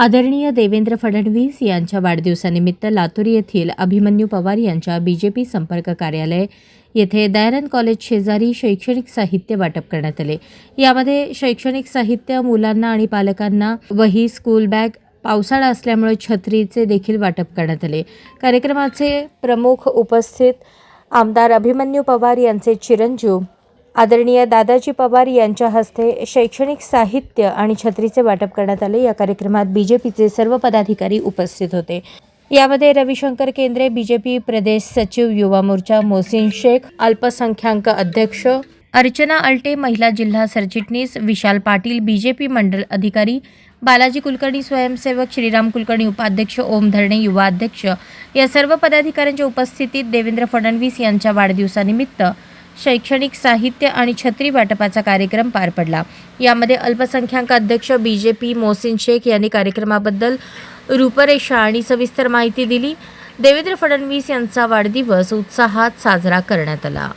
आदरणीय देवेंद्र फडणवीस यांच्या वाढदिवसानिमित्त लातूर येथील अभिमन्यू पवार यांच्या बीजेपी संपर्क कार्यालय येथे दयानंद कॉलेज शेजारी शैक्षणिक साहित्य वाटप करण्यात आले. यामध्ये शैक्षणिक साहित्य मुलांना आणि पालकांना वही स्कूल बॅग पावसाळा असल्यामुळे छत्रीचे देखील वाटप करण्यात आले. कार्यक्रमाचे प्रमुख उपस्थित आमदार अभिमन्यू पवार यांचे चिरंजीव आदरणीय दादाजी पवार यांच्या हस्ते शैक्षणिक साहित्य आणि छत्रीचे वाटप करण्यात आले. या कार्यक्रमात बीजेपीचे सर्व पदाधिकारी उपस्थित होते. यामध्ये रविशंकर केंद्रे बीजेपी प्रदेश सचिव युवा मोर्चा मोहसिन शेख अल्पसंख्याक अध्यक्ष अर्चना अल्टे महिला जिल्हा सरचिटणीस विशाल पाटील बीजेपी मंडल अधिकारी बालाजी कुलकर्णी स्वयंसेवक श्रीराम कुलकर्णी उपाध्यक्ष ओम धरणे युवा अध्यक्ष. या सर्व पदाधिकाऱ्यांच्या उपस्थितीत देवेंद्र फडणवीस यांच्या वाढदिवसानिमित्त शैक्षणिक साहित्य आणि छत्री वाटपाचा कार्यक्रम पार पडला. यामध्ये अल्पसंख्याक अध्यक्ष B J P Mohsin Shaikh यांनी कार्यक्रमाबद्दल रूपरेषा आणि सविस्तर माहिती दिली. देवेंद्र फडणवीस यांचा वाढदिवस उत्साहात साजरा करण्यात आला.